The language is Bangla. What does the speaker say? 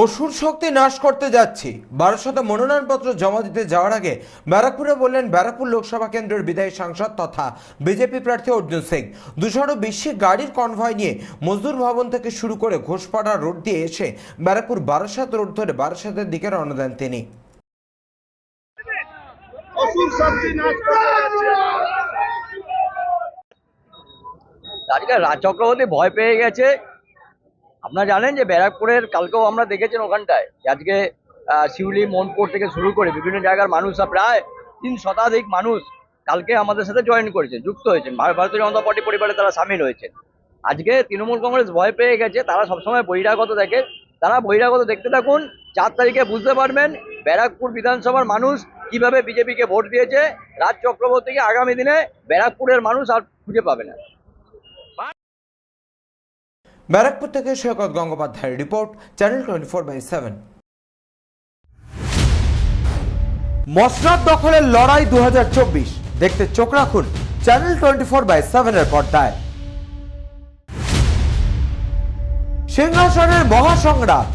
অসুর শক্তি নাশ করতে যাচ্ছি। বারাসাতে মনোনয়নপত্র জমা দিতে যাওয়ার আগে ব্যারাকপুরে বললেন ব্যারাকপুর লোকসভা কেন্দ্রের বিদায়ী সাংসদ তথা বিজেপি প্রার্থী অর্জুন সিং। দুশোরও বেশি গাড়ির কনভয় নিয়ে মজদুর ভবন থেকে শুরু করে ঘোষপাড়া রোড দিয়ে এসে ব্যারাকপুর বারাসাত রোড ধরে বারাসাতের দিকে রওনা দেন তিনি। অসুর শক্তি নাশ করতে যাচ্ছে। আজকে রাজ চক্রবর্তী ভয় পেয়ে গেছে। আপনারা জানেন যে ব্যারাকপুরের, কালকেও আমরা দেখেছেন ওখানটায় আজকে শিউলি, মনপুর থেকে শুরু করে বিভিন্ন জায়গার মানুষরা প্রায় তিন শতাধিক মানুষ কালকে আমাদের সাথে জয়েন করেছেন, যুক্ত হয়েছেন। ভার- ভারতীয় জনতা পার্টি পরিবারে তারা সামিল হয়েছেন। আজকে তৃণমূল কংগ্রেস ভয় পেয়ে গেছে, তারা সবসময় বহিরাগত দেখে। তারা বহিরাগত দেখতে থাকুন, চার তারিখে বুঝতে পারবেন ব্যারাকপুর বিধানসভার মানুষ কীভাবে বিজেপিকে ভোট দিয়েছে। রাজ চক্রবর্তীকে আগামী দিনে ব্যারাকপুরের মানুষ আর খুঁজে পাবে না। ব্যারাকপুর থেকে সৈকত গঙ্গোপাধ্যায়ের report, channel twenty four by seven. মসনাদ দখলের লড়াই দু হাজার চব্বিশ। দেখতে চোখ রাখুন চ্যানেল টোয়েন্টি ফোর বাই সেভেনের পর্দায়। সিংহাসনের মহাসংগ্রাম